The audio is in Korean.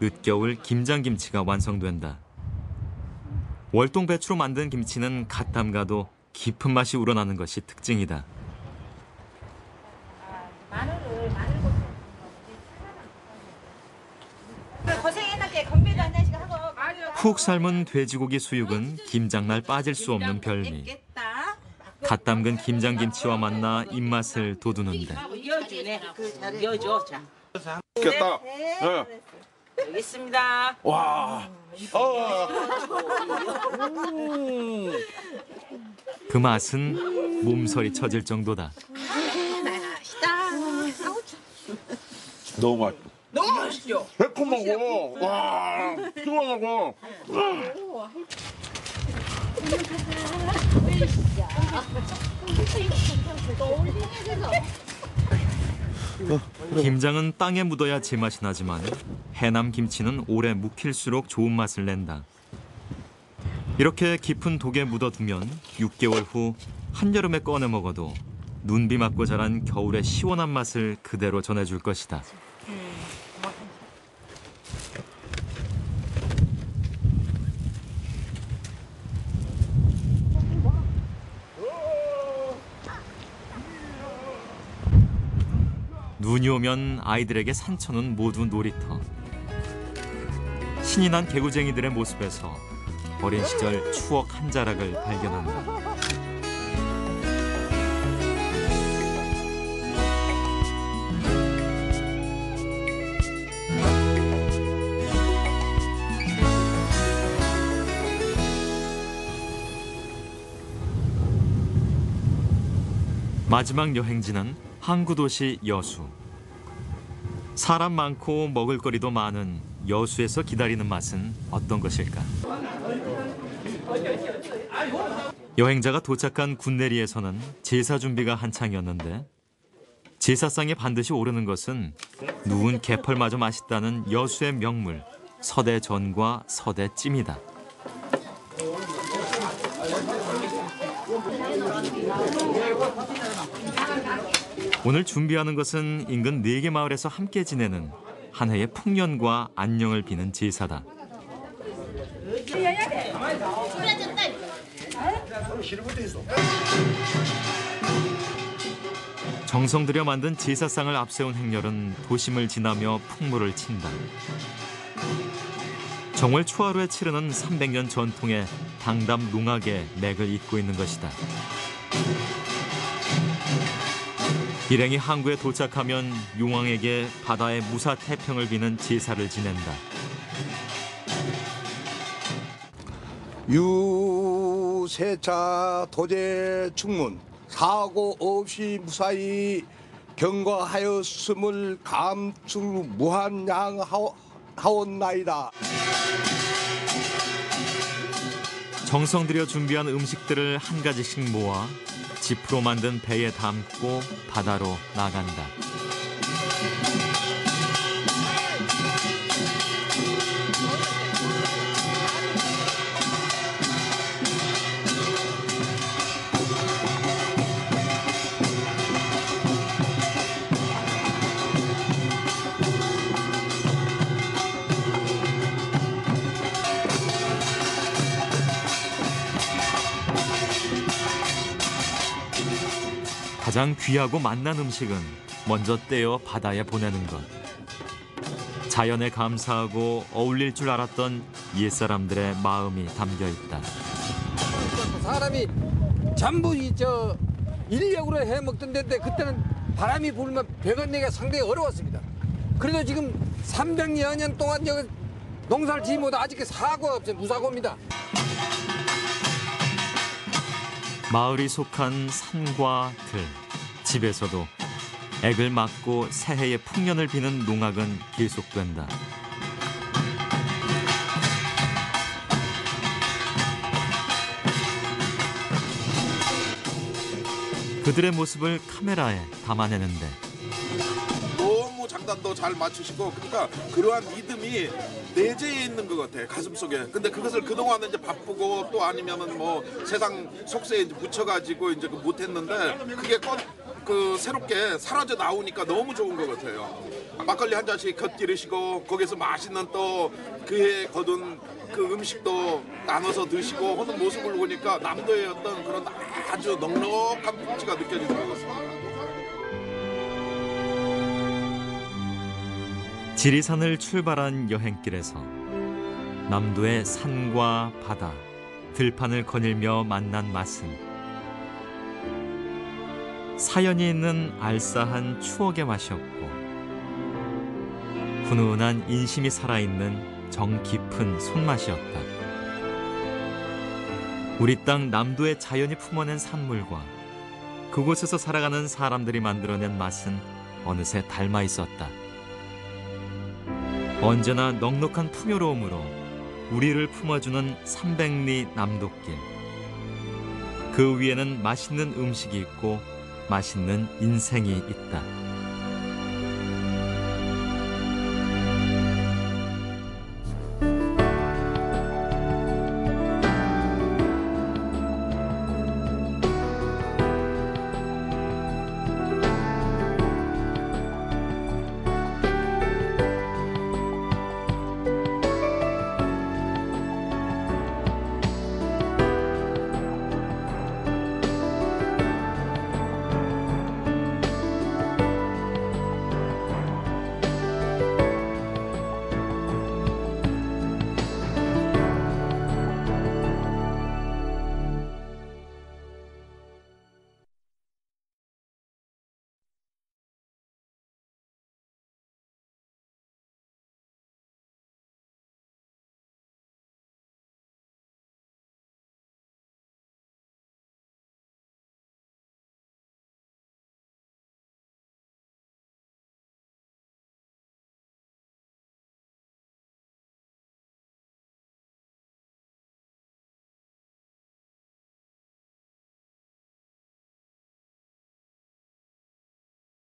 늦겨울 김장김치가 완성된다. 월동 배추로 만든 김치는 갓 담가도 깊은 맛이 우러나는 것이 특징이다. 푹 삶은 돼지고기 수육은 김장날 빠질 수 없는 별미. 갓 담근 김장김치와 만나 입맛을 돋우는데 이어주네. 이어줘. 자, 좋겠다. 여기 있습니다. 와. 어. 그 맛은 몸서리 쳐질 정도다. 너무 맛있어. 너무 맛있죠? 새콤하고 와 시원하고 김장은 땅에 묻어야 제맛이 나지만 해남 김치는 오래 묵힐수록 좋은 맛을 낸다. 이렇게 깊은 독에 묻어두면 6개월 후 한여름에 꺼내 먹어도 눈비 맞고 자란 겨울의 시원한 맛을 그대로 전해줄 것이다. 눈이 오면 아이들에게 산천은 모두 놀이터. 신이 난 개구쟁이들의 모습에서 어린 시절 추억 한 자락을 발견한다. 마지막 여행지는 항구 도시 여수. 사람 많고 먹을거리도 많은 여수에서 기다리는 맛은 어떤 것일까? 여행자가 도착한 군내리에서는 제사 준비가 한창이었는데 제사상에 반드시 오르는 것은 누운 개펄마저 맛있다는 여수의 명물 서대전과 서대찜이다. 오늘 준비하는 것은 인근 네 개 마을에서 함께 지내는 한 해의 풍년과 안녕을 비는 제사다. 정성 들여 만든 제사상을 앞세운 행렬은 도심을 지나며 풍물을 친다. 정월 초하루에 치르는 300년 전통의 당담 농악의 맥을 잇고 있는 것이다. 일행이 항구에 도착하면 용왕에게 바다의 무사 태평을 비는 제사를 지낸다. 유세차 도제 충문 사고 없이 무사히 경과하였음을 감출 무한 양하옵나이다. 정성 들여 준비한 음식들을 한 가지씩 모아 지프로 만든 배에 담고 바다로 나간다. 가장 귀하고 맛난 음식은 먼저 떼어 바다에 보내는 것. 자연에 감사하고 어울릴 줄 알았던 옛사람들의 마음이 담겨 있다. 사람이 전부 이저 인력으로 해 먹던 데인데 그때는 바람이 불면 배건내기가 상당히 어려웠습니다. 그래도 지금 300여 년 동안 여기 농사를 지으면 아직 사고가 없어요. 무사고입니다. 마을이 속한 산과 들, 집에서도 액을 막고 새해의 풍년을 비는 농악은 계속된다. 그들의 모습을 카메라에 담아내는데 너무 장단도 잘 맞추시고 그러니까 그러한 믿음이 내재해 있는 것 같아 가슴 속에. 근데 그것을 그동안 이제 바쁘고 또 아니면은 뭐 세상 속세에 묻혀가지고 이제 그 못했는데 그게 꼭 그 새롭게 사라져 나오니까 너무 좋은 것 같아요. 막걸리 한 잔씩 곁들이시고 거기서 맛있는 또 그해 거둔 그 음식도 나눠서 드시고 하는 모습을 보니까 남도의 어떤 그런 아주 넉넉한 풍치가 느껴지는 것 같습니다. 지리산을 출발한 여행길에서 남도의 산과 바다, 들판을 거닐며 만난 맛은 사연이 있는 알싸한 추억의 맛이었고 훈훈한 인심이 살아있는 정 깊은 손맛이었다. 우리 땅 남도의 자연이 품어낸 산물과 그곳에서 살아가는 사람들이 만들어낸 맛은 어느새 닮아 있었다. 언제나 넉넉한 풍요로움으로 우리를 품어주는 삼백리 남도길. 그 위에는 맛있는 음식이 있고 맛있는 인생이 있다.